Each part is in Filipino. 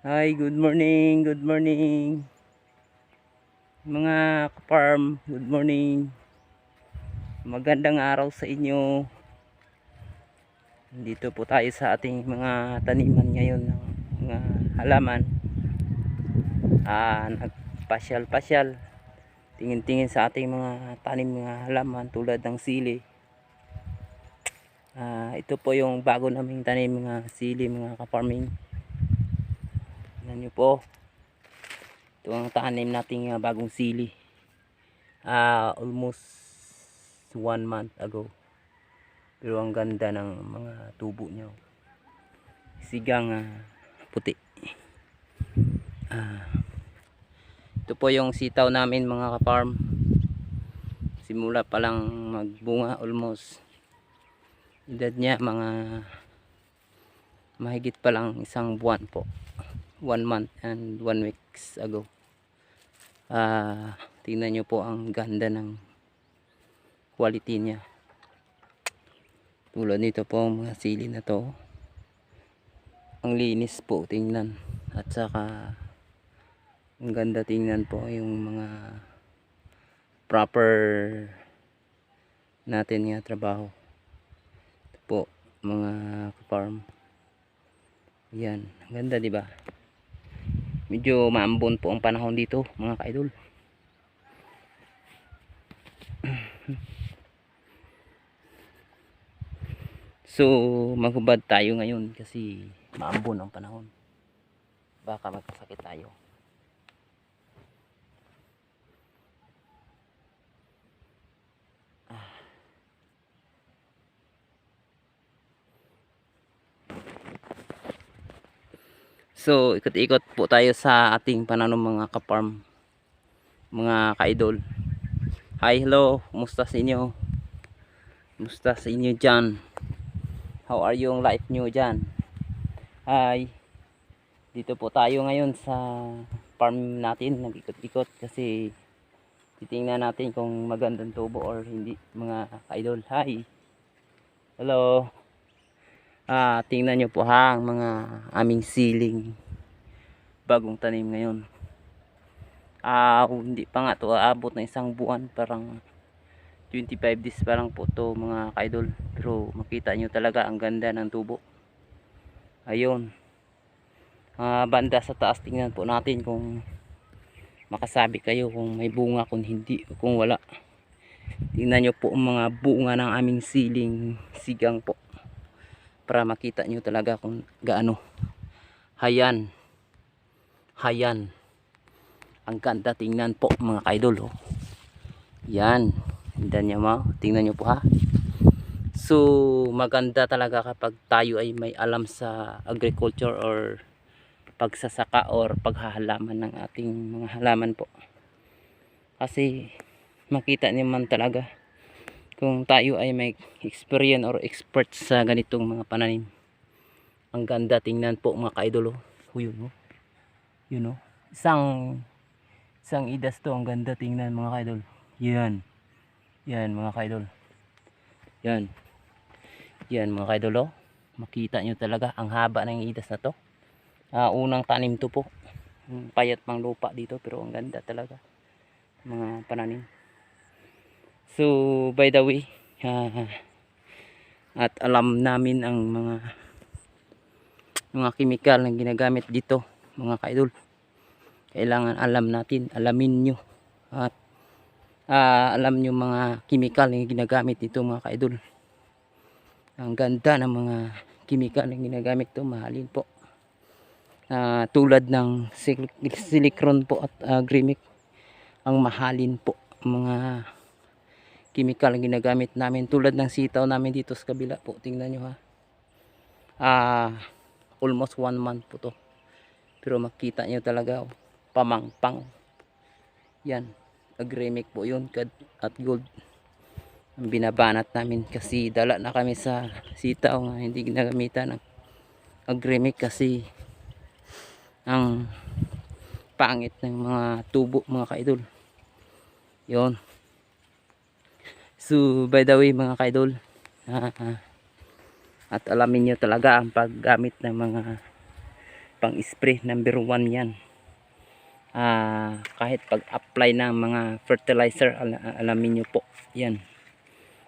Hi, good morning, good morning. Mga farm, good morning. Magandang araw sa inyo. Dito po tayo sa ating mga taniman ngayon ng mga halaman. Ah, nagpasyal-pasyal. Tingin-tingin sa ating mga tanim mga halaman tulad ng sili. Ah, ito po yung bago naming tanim mga sili mga ka-farming. Tingnan nyo po. Ito ang tanim nating uh, bagong sili. Ah, almost one month ago. Pero ang ganda ng mga tubo niya. Sigang ah, puti. Ah, ito po yung sitaw namin mga ka-farm. Simula pa lang magbunga almost. Edad niya mga mahigit pa lang isang buwan po one month and one weeks ago. Ah, tingnan nyo po ang ganda ng quality niya. Tulad nito po ang mga sili na to. Ang linis po tingnan. At saka ang ganda tingnan po yung mga proper natin nga trabaho. Ito po mga farm. Yan, ang ganda 'di ba? Medyo maambon po ang panahon dito mga kaidol. So maghubad tayo ngayon kasi maambon ang panahon. Baka magkasakit tayo So, ikot-ikot po tayo sa ating pananom mga ka-farm. Mga ka-idol. Hi, hello. Kumusta sa inyo? Kumusta sa inyo dyan? How are yung life nyo dyan? Hi. Dito po tayo ngayon sa farm natin. Nag-ikot-ikot kasi titingnan natin kung magandang tubo or hindi mga ka-idol. Hi. Hello. Ah, tingnan nyo po ha ang mga aming siling bagong tanim ngayon. Ah, hindi pa nga to aabot ng isang buwan, parang 25 days pa lang po to mga kaidol. Pero makita nyo talaga ang ganda ng tubo. Ayun. Ah, banda sa taas tingnan po natin kung makasabi kayo kung may bunga kung hindi kung wala. Tingnan nyo po ang mga bunga ng aming siling sigang po para makita nyo talaga kung gaano hayan hayan ang ganda tingnan po mga kaidol oh. yan ganda niya mo tingnan nyo po ha so maganda talaga kapag tayo ay may alam sa agriculture or pagsasaka or paghahalaman ng ating mga halaman po kasi makita niyo man talaga kung tayo ay may experience or expert sa ganitong mga pananim. Ang ganda tingnan po mga kaidolo. Yun oh. yun oh. isang isang idas to ang ganda tingnan mga kaidol. Yan yan mga kaidol. Yan. Yan mga kaidol oh. makita nyo talaga ang haba ng idas na to. Ah, unang tanim to po. Payat pang lupa dito pero ang ganda talaga. Mga pananim So, by the way, ah, at alam namin ang mga mga chemical na ginagamit dito, mga kaidol. Kailangan alam natin, alamin nyo. At ah, alam nyo mga chemical na ginagamit dito, mga kaidol. Ang ganda ng mga chemical na ginagamit dito, mahalin po. Ah, tulad ng sil- silicron po at uh, grimic ang mahalin po mga chemical ang ginagamit namin tulad ng sitaw namin dito sa kabila po. Tingnan nyo ha. Ah almost one month po to. Pero makita nyo talaga oh, pamangpang. Yan agremic po yun at gold. Ang binabanat namin kasi dala na kami sa sitaw nga hindi ginagamitan ng agremic kasi ang pangit ng mga tubo mga kaidol. Yon So, by the way mga kaidol, ah, at alamin nyo talaga ang paggamit ng mga pang spray number one yan. Ah kahit pag apply ng mga fertilizer al- alamin nyo po yan.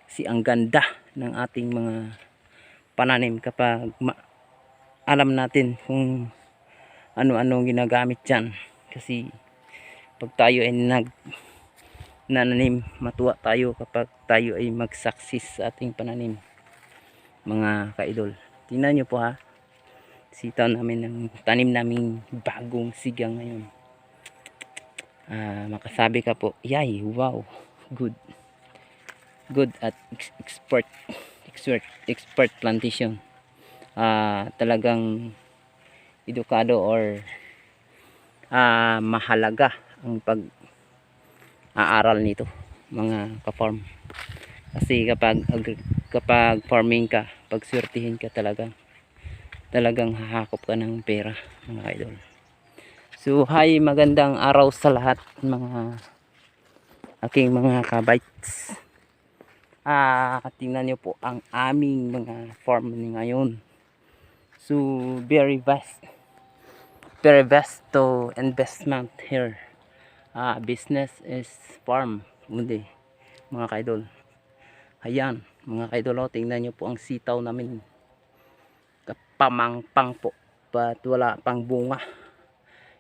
Si ang ganda ng ating mga pananim kapag alam natin kung ano-ano ginagamit dyan. Kasi pag tayo ay nag nananim matuwa tayo kapag tayo ay mag-success sa ating pananim mga kaidol. Tingnan nyo po ha? Sitaw namin ng tanim naming bagong sigang ngayon. Ah makasabi ka po yay wow good good at ex- expert expert expert plantation. Ah talagang edukado or ah mahalaga ang pag aaral nito mga ka-farm. Kasi kapag kapag farming ka pag swertihin ka talaga talagang hahakop ka ng pera mga idol. So hi magandang araw sa lahat mga aking mga kabites ah tingnan nyo po ang aming mga farm ngayon. So very vast very vast to investment here ah business is farm hindi mga kaidol. Ayan mga kaidol oh, tingnan nyo po ang sitaw namin. Kapamangpang po but wala pang bunga.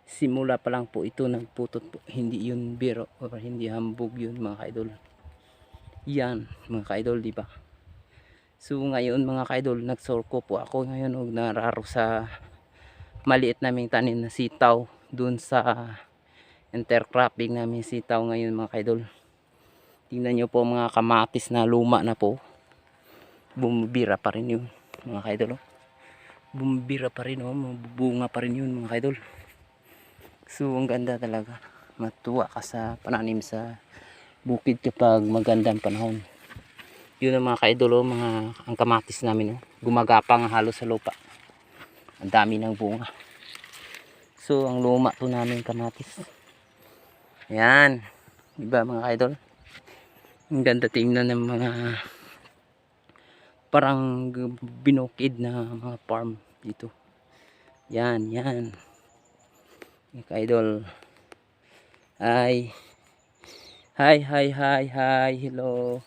Simula pa lang po ito nagputot po. Hindi yun biro or hindi hambog yun mga kaidol. Yan mga kaidol di ba? So ngayon mga kaidol nagsorko po ako ngayon og nararo sa maliit naming tanim na sitaw dun sa intercropping namin sitaw ngayon mga kaidol. Tingnan nyo po mga kamatis na luma na po. Bumibira pa rin yun mga kaidol oh. bumibira pa rin oh. bunga pa rin yun mga kaidol. So ang ganda talaga. Matuwa ka sa pananim sa bukid kapag magandang panahon. Yun ang mga kaidol oh, mga ang kamatis namin oh. gumagapang halos sa lupa. Ang dami ng bunga. So ang luma to namin kamatis yan diba mga idol ang ganda tingnan ng mga parang binukid na mga farm dito. Yan yan mga idol hi. Hi hi hi hi. Hello.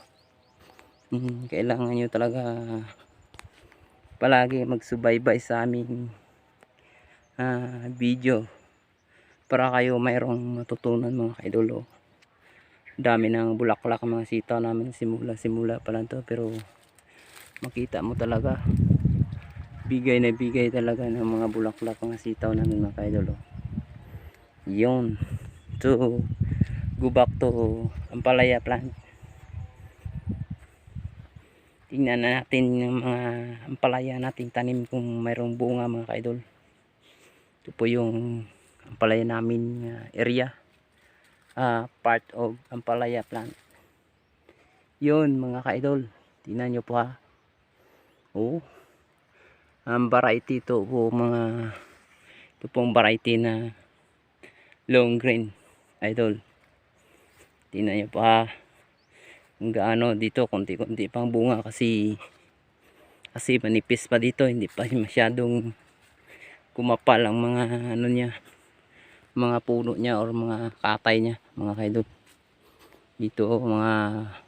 Hmm, kailangan nyo talaga palagi magsubaybay sa aming ah, video para kayo mayroong matutunan mga kaidolo dami ng bulaklak mga sitaw namin simula simula pa lang to pero makita mo talaga. Bigay na bigay talaga ng mga bulaklak ang sitaw namin mga kaidolo yun. So go back to Ampalaya plant. Tingnan na natin yung mga ampalaya nating tanim kung mayroong bunga mga kaidol. Ito po yung ampalaya namin uh, area. Ah, part of ampalaya plant. Yun mga kaidol. Tingnan nyo po ha. Oh. Ang variety ito po mga ito pong variety na long green idol. Tingnan nyo po ha. Kung gaano dito konti-konti pang bunga kasi kasi manipis pa dito. Hindi pa masyadong kumapal ang mga ano niya mga puno niya or mga katay niya mga kaidol. Dito mga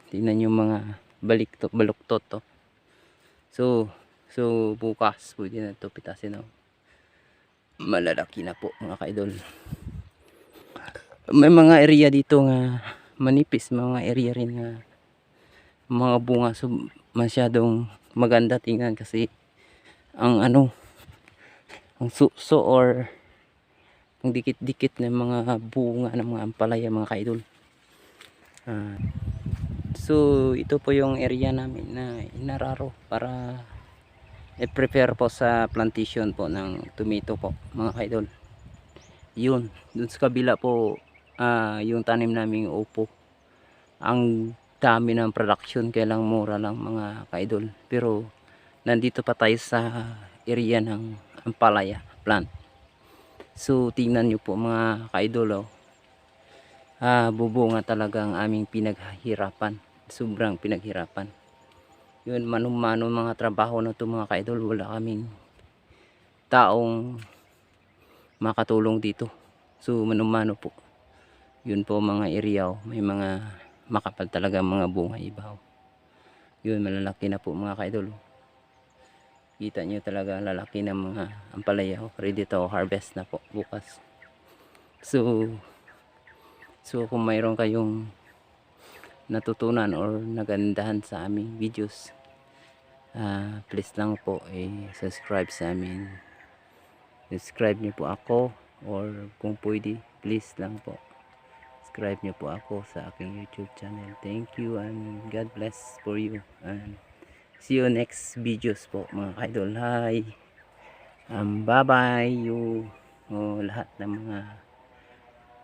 tingnan yung mga baliktot baluktot to so so bukas pwede na ito pitasin oh. malalaki na po mga kaidol. May mga area dito nga manipis mga area rin nga mga bunga. So masyadong maganda tingnan kasi ang ano ang suso or ang dikit-dikit na mga bunga ng mga ampalaya mga kaidol. Ah, so ito po yung area namin na inararo para i-prepare po sa plantation po ng tomato po mga kaidol. Yun dun sa kabila po ah, yung tanim naming upo. Ang dami ng production kaya lang mura lang mga kaidol. Pero nandito pa tayo sa area ng Ampalaya plant so tingnan nyo po mga kaidol oh. ah, bubunga talaga ang aming pinaghirapan sobrang pinaghirapan. Yun manumano mga trabaho na to mga kaidol. Wala kaming taong makatulong dito. So manumano po. Yun po mga iriyaw may mga makapal talaga mga bunga ibaw yun malalaki na po mga kaidol kita nyo talaga lalaki ng mga ampalaya. Oh. ready to harvest na po bukas. So so kung mayroon kayong natutunan or nagandahan sa aming videos ah please lang po eh subscribe sa amin. Subscribe niyo po ako or kung pwede please lang po. Subscribe niyo po ako sa aking youtube channel. Thank you and God bless for you. And see you next videos po mga idol hi um, bye bye you oh, lahat ng mga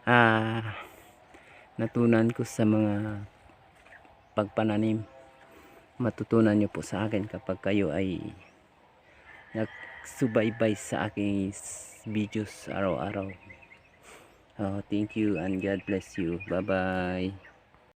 ah natunan ko sa mga pagpananim matutunan nyo po sa akin kapag kayo ay nagsubaybay sa aking videos araw-araw. Oh, thank you and God bless you. Bye-bye.